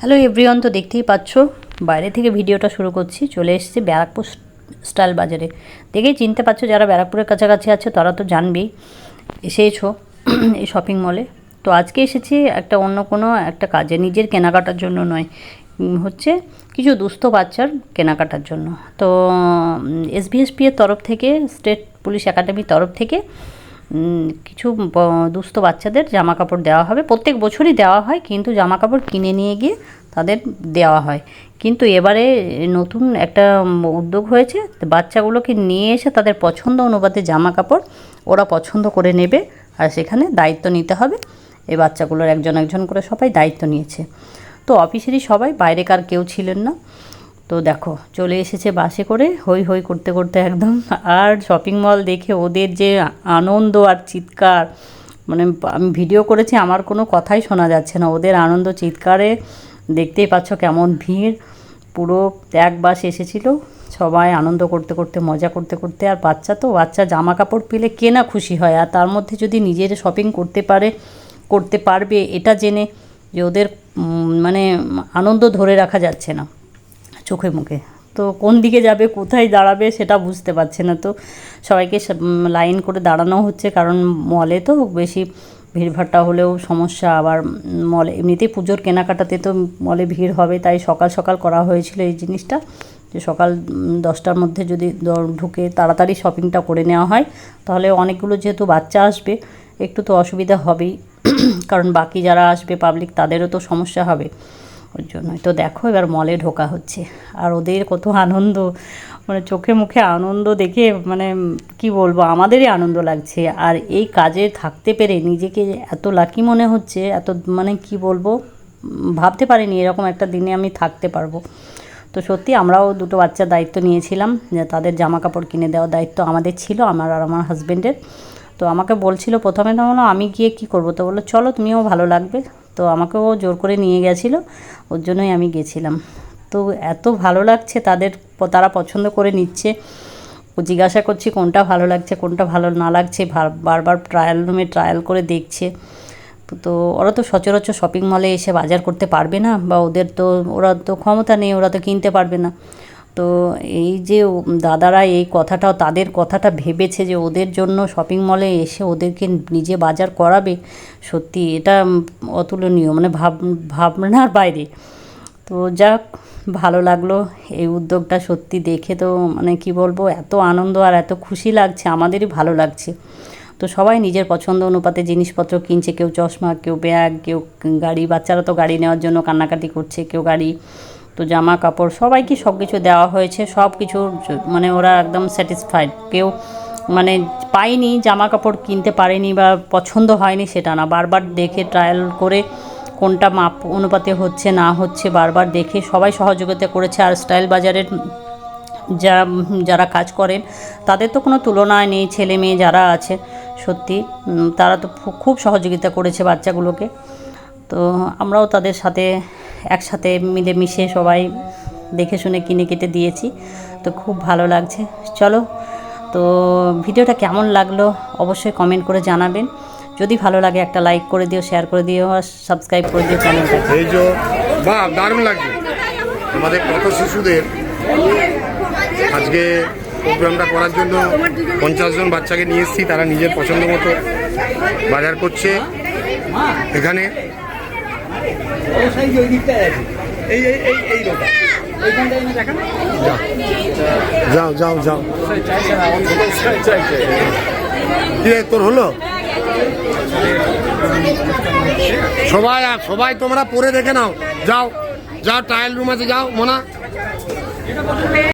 Hello everyone তো দেখতেই পাচ্ছ, বাইরে থেকে ভিডিওটা শুরু করছি, চলে এসেছি ব্যারাকপুর স্টাইল বাজারে। দেখেই চিনতে পারছ যারা ব্যারাকপুরের কাছাকাছি আছে, তারা তো জানবেই। এসেছ এই শপিং মলে তো আজকে এসেছি একটা অন্য কোনো একটা কাজে, নিজের কেনাকাটার জন্য নয় হচ্ছে কিছু দুস্থ বাচ্চার কেনাকাটার জন্য। তো এসবিএসপি এর তরফ থেকে স্টেট পুলিশ একাডেমির তরফ থেকে কিছু দুস্থ বাচ্চাদের জামা কাপড় দেওয়া হবে। প্রত্যেক বছরই দেওয়া হয়, কিন্তু জামা কাপড় কিনে নিয়ে গিয়ে তাদের দেওয়া হয়। কিন্তু এবারে নতুন একটা উদ্যোগ হয়েছে, বাচ্চাগুলোকে নিয়ে এসে তাদের পছন্দ অনুপাতে জামা কাপড় ওরা পছন্দ করে নেবে আর সেখানে দায়িত্ব নিতে হবে। এই বাচ্চাগুলোর একজন একজন করে সবাই দায়িত্ব নিয়েছে। তো অফিসেরই সবাই, বাইরেকার কেউ ছিলেন না। তো দেখো, চলে এসেছে বাসে করে হই হই করতে করতে একদম। আর শপিং মল দেখে ওদের যে আনন্দ আর চিৎকার মানে আমি ভিডিও করেছি, আমার কোনো কথাই শোনা যাচ্ছে না। ওদের আনন্দ চিৎকারে দেখতেই পাচ্ছ কেমন ভিড়। পুরো এক বাস এসেছিল, সবাই আনন্দ করতে করতে, মজা করতে করতে, আর বাচ্চা তো, বাচ্চা জামা কাপড় পেলে কে না খুশি হয়। আর তার মধ্যে যদি নিজের শপিং করতে পারে, করতে পারবে, এটা জেনে যে ওদের মানে আনন্দ ধরে রাখা যাচ্ছে না। চোখে মুখে। তো কোন দিকে যাবে, কোথায় দাঁড়াবে সেটা বুঝতে পারছে না তো। সবাইকে লাইন করে দাঁড়ানো হচ্ছে কারণ মলে তো বেশি ভিড়ভাট্টা হলেও সমস্যা। আবার মলে এমনিতেই পুজোর কেনাকাটাতে তো মলে ভিড় হবে, তাই সকাল সকাল করা হয়েছিল এই জিনিসটা। যে সকাল দশটার মধ্যে যদি ঢুকে তাড়াতাড়ি শপিংটা করে নেওয়া হয়, তাহলে অনেকগুলো যেহেতু বাচ্চা আসবে, একটু তো অসুবিধা হবেই। কারণ বাকি যারা আসবে পাবলিক তাদেরও তো সমস্যা হবে। ওর জন্যই তো দেখো এবার মলে ঢোকা হচ্ছে। আর ওদের কত আনন্দ মানে চোখে মুখে আনন্দ দেখে মানে কি বলব, আমাদেরই আনন্দ লাগছে। আর এই কাজে থাকতে পেরে নিজেকে এত লাকি মনে হচ্ছে, এত মানে কি বলব, ভাবতে পারিনি এরকম একটা দিনে আমি থাকতে পারব। তো সত্যি আমরাও দুটো বাচ্চার দায়িত্ব নিয়েছিলাম, যে তাদের জামা কাপড় কিনে দেওয়ার দায়িত্ব আমাদের ছিল, আমার আর আমার হাজবেন্ডের তো আমাকে বলছিল, প্রথমে তো আমি গিয়ে কি করব? তো বলল, চলো, তুমিও ভালো লাগবে। তো আমাকেও জোর করে নিয়ে গেছিল, ওর জন্যই আমি গেছিলাম। তো এত ভালো লাগছে তাদের তারা পছন্দ করে নিচ্ছে। জিজ্ঞাসা করছি কোনটা ভালো লাগছে, কোনটা ভালো না লাগছে বারবার ট্রায়াল রুমে ট্রায়াল করে দেখছে। তো ওরা তো সচরাচর শপিং মলে এসে বাজার করতে পারবে না, বা ওদের তো, ওরা তো ক্ষমতা নেই, ওরা তো কিনতে পারবে না। তো এই যে দাদারা এই কথাটাও তাদের কথাটা ভেবেছে যে ওদের জন্য শপিং মলে এসে ওদেরকে নিজে বাজার করাবে, সত্যি এটা অতুলনীয় মানে ভাব, ভাবনার বাইরে। তো যাক, ভালো লাগল এই উদ্যোগটা সত্যি দেখে তো মানে কি বলব, এত আনন্দ আর এত খুশি লাগছে, আমাদেরই ভালো লাগছে। তো সবাই নিজের পছন্দ অনুপাতে জিনিসপত্র কিনছে, কেউ চশমা, কেউ ব্যাগ, কেউ গাড়ি, বাচ্চারা তো গাড়ি নেওয়ার জন্য কান্নাকাটি করছে, কেউ গাড়ি তো জামা কাপড় সবাইকে সব কিছু দেওয়া হয়েছে সব কিছু মানে ওরা একদম স্যাটিসফাইড কেউ মানে পায়নি, জামা কাপড় কিনতে পারেনি বা পছন্দ হয়নি সেটা না। বারবার দেখে ট্রায়াল করে কোনটা মাপ অনুপাতে হচ্ছে, না হচ্ছে বারবার দেখে সবাই সহযোগিতা করেছে। আর স্টাইল বাজারের যা, যারা কাজ করেন, তাদের তো কোনো তুলনায় নেই, ছেলে মেয়ে যারা আছে, সত্যি। তারা তো খুব সহযোগিতা করেছে বাচ্চাগুলোকে। তো আমরাও তাদের সাথে একসাথে মিলেমিশে সবাই দেখে শুনে কিনে কেটে দিয়েছি। তো খুব ভালো লাগছে। চলো, তো ভিডিওটা কেমন লাগল অবশ্যই কমেন্ট করে জানাবেন। যদি ভালো লাগে একটা লাইক করে দিও শেয়ার করে দিও, আর সাবস্ক্রাইব করে দিও বাহ, দারুণ লাগছে। আমাদের কত শিশুদের আজকে প্রোগ্রামটা করার জন্য পঞ্চাশ জন বাচ্চাকে নিয়ে এসেছি, তারা নিজের পছন্দ মতো বাজার করছে। এখানে রোড। যাও যাও যাও। কি রে, তোর হলো? সবাই সবাই তোমরা পরে দেখে নাও। যাও যাও ট্রায়াল রুম আছে যাও মোনা।